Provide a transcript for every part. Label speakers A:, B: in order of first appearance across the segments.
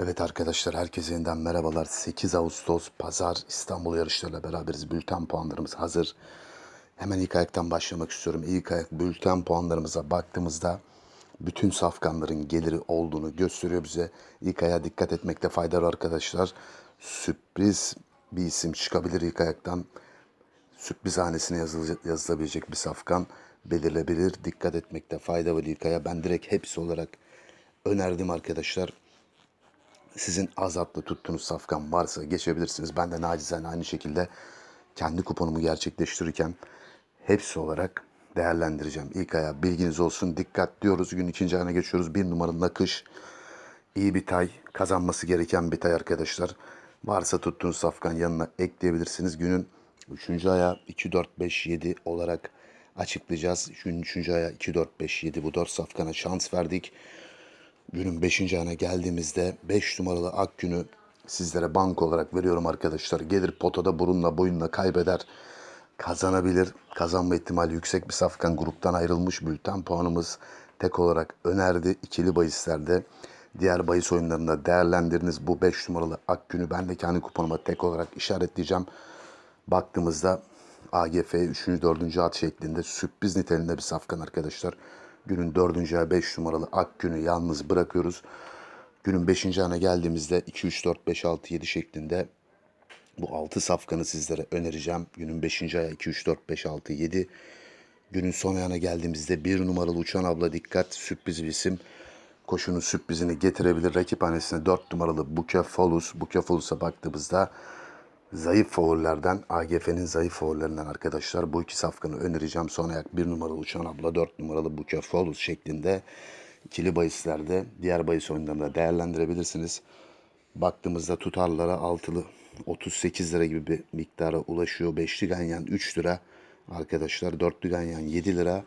A: Evet arkadaşlar herkese yeniden merhabalar. 8 Ağustos Pazar İstanbul yarışlarıyla beraberiz. Bülten puanlarımız hazır. Hemen ilk ayaktan başlamak istiyorum. İlk ayak bülten puanlarımıza baktığımızda bütün safkanların geliri olduğunu gösteriyor bize. İlk aya dikkat etmekte fayda var arkadaşlar. Sürpriz bir isim çıkabilir ilk ayaktan. Sürpriz hanesine yazılabilecek bir safkan belirlebilir. Dikkat etmekte fayda var ilk aya. Ben direkt hepsi olarak önerdim arkadaşlar. Sizin azatlı tuttuğunuz safkan varsa geçebilirsiniz. Ben de nacizane aynı şekilde kendi kuponumu gerçekleştirirken hepsi olarak değerlendireceğim. İlk aya bilginiz olsun. Dikkat diyoruz. Gün ikinci ayına geçiyoruz. Bir numaralı nakış. İyi bir tay. Kazanması gereken bir tay arkadaşlar. Varsa tuttuğunuz safkan yanına ekleyebilirsiniz. Günün 3. aya 2, 4, 5, 7 olarak açıklayacağız. Günün 3. aya 2, 4, 5, 7 bu 4 safkana şans verdik. Günün 5. ayına geldiğimizde 5 numaralı ak günü sizlere bank olarak veriyorum arkadaşlar. Gelir potada burunla boyunla kaybeder. Kazanabilir. Kazanma ihtimali yüksek bir safkan gruptan ayrılmış. Bülten puanımız tek olarak önerdi. ikili bahislerde. Diğer bahis oyunlarında değerlendiriniz. Bu 5 numaralı ak günü ben de kendi kuponuma tek olarak işaretleyeceğim. Baktığımızda AGF 3. 4. at şeklinde sürpriz niteliğinde bir safkan arkadaşlar. Günün 4. ay 5 numaralı ak günü yalnız bırakıyoruz. Günün 5. ayına geldiğimizde 2, 3, 4, 5, 6, 7 şeklinde bu 6 safkanı sizlere önereceğim. Günün 5. aya 2, 3, 4, 5, 6, 7. Günün son ayına geldiğimizde 1 numaralı Uçan Abla dikkat sürpriz bir isim. Koşunun sürprizini getirebilir. Rakip hanesine 4 numaralı Buke Folus. Buke Folus'a baktığımızda zayıf faullerden, AGF'nin zayıf faullerinden arkadaşlar bu iki safkanı önereceğim. Son ayak 1 numaralı Uçan Abla, 4 numaralı Buke Folus şeklinde ikili bahislerde diğer bahis oyunlarında değerlendirebilirsiniz. Baktığımızda tutarlara altılı 38 lira gibi bir miktara ulaşıyor. Beşli ganyan 3 lira arkadaşlar. Dörtlü ganyan 7 lira.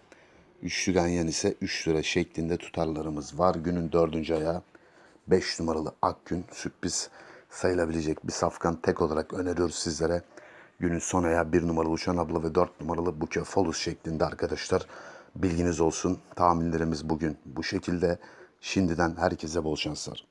A: Üçlü ganyan ise 3 lira şeklinde tutarlarımız var. Günün dördüncü ayağı 5 numaralı Akgün sürpriz sayılabilecek bir safkan tek olarak öneriyoruz sizlere. Günün son ayağı 1 numaralı Uçan Abla ve 4 numaralı Buke Folus şeklinde arkadaşlar. Bilginiz olsun. Tahminlerimiz bugün bu şekilde. Şimdiden herkese bol şanslar.